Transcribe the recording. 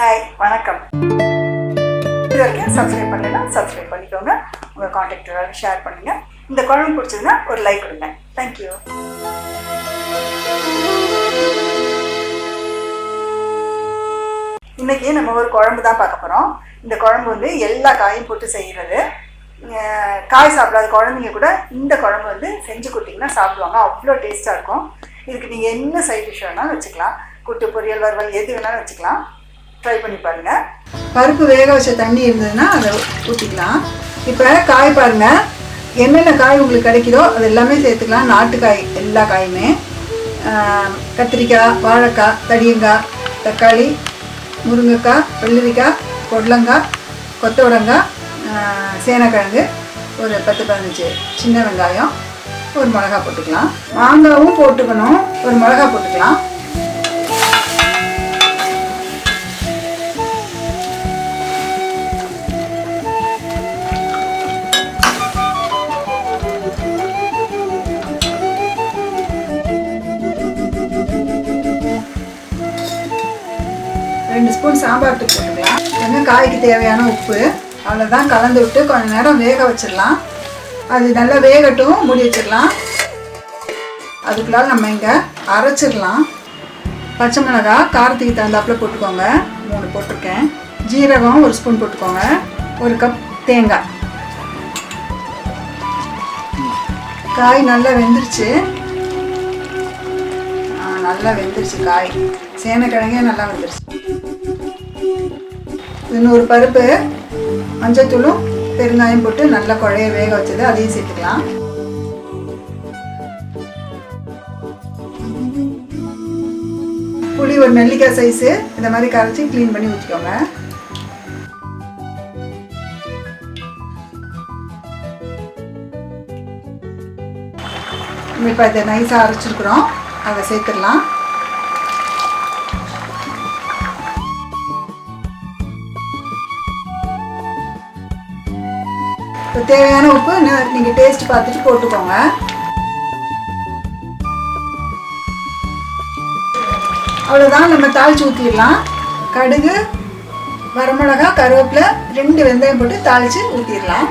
Hi வணக்கம். இது வரைக்கும் சப்ஸ்கிரைப் பண்ணலைன்னா சப்ஸ்கிரைப் பண்ணிக்கோங்க. உங்கள் காண்டாக்டோட ஷேர் பண்ணுங்கள் இந்த குழம்பு பிடிச்சதுன்னா ஒரு லைக் கொடுங்க. தேங்க்யூ இன்றைக்கி நம்ம ஒரு குழம்பு தான் பார்க்க போகிறோம் இந்த குழம்பு வந்து எல்லா காயும் போட்டு செய்கிறது காய் சாப்பிடாத குழந்தைங்க கூட இந்த குழம்பு வந்து செஞ்சு கொடுத்தீங்கன்னா சாப்பிடுவாங்க. அவ்வளோ டேஸ்ட்டாக இருக்கும். இதுக்கு நீங்கள் என்ன சைட் டிஷ் வேணாலும் வச்சுக்கலாம். கூட்டு பொரியல் வறுவல் எது வேணாலும் வச்சுக்கலாம். ட்ரை பண்ணி பாருங்கள் பருப்பு வேக வச்ச தண்ணி இருந்ததுன்னா அதை ஊற்றிக்கலாம் இப்போ காய் பாருங்கள் என்னென்ன காய் உங்களுக்கு கிடைக்குதோ அது எல்லாமே சேர்த்துக்கலாம். நாட்டுக்காய் எல்லா காயுமே. கத்திரிக்காய் வாழைக்காய் தடியங்காய் தக்காளி முருங்கைக்காய் வெள்ளரிக்காய் பொடலங்காய் கொத்தவரங்காய் சேனக்கிழங்கு ஒரு பத்து பதினஞ்சு சின்ன வெங்காயம் ஒரு மிளகா போட்டுக்கலாம். மாங்காவும் போட்டுக்கணும். ஒரு மிளகா போட்டுக்கலாம். ஸ்பூன் சாம்பார் தூள் போட்டுக்கலாம். கொஞ்சம் காய்க்கு தேவையான உப்பு. அவ்வளோதான் கலந்து விட்டு கொஞ்ச நேரம் வேக வச்சிடலாம். அது நல்லா வேகட்டும் மூடி வச்சிடலாம். அதுக்குள்ளால் நம்ம இங்கே அரைச்சிடலாம். பச்சை மிளகாய் காரத்துக்கு தகுந்தாப்புல போட்டுக்கோங்க. மூணு போட்டிருக்கேன். ஜீரகம் ஒரு ஸ்பூன் போட்டுக்கோங்க. ஒரு கப் தேங்காய். காய் நல்லா வெந்துருச்சு. நல்லா வெந்துருச்சு காய். சேனக்கிழங்கே நல்லா வெந்துருச்சு. இன்னொரு பருப்பு மஞ்சத்தூளும் பெருங்காயம் போட்டு நல்லா குழைய வேக வச்சது அதையும் சேர்த்துக்கலாம். புளி ஒரு நெல்லிக்காய் சைஸு இந்த மாதிரி கரைச்சி க்ளீன் பண்ணி ஊற்றிக்கோங்க இப்போ இதை நைஸாக அரைச்சிருக்கிறோம். அதை சேர்த்துடலாம். இப்போ தேவையான உப்பு நீங்கள் டேஸ்ட் பார்த்துட்டு போட்டுக்கோங்க. அவ்வளோதான் நம்ம தாளிச்சு ஊற்றிடலாம் கடுகு வரமிளகா கருவேப்பிலை ரெண்டு வெந்தயம் போட்டு தாளித்து ஊற்றிடலாம்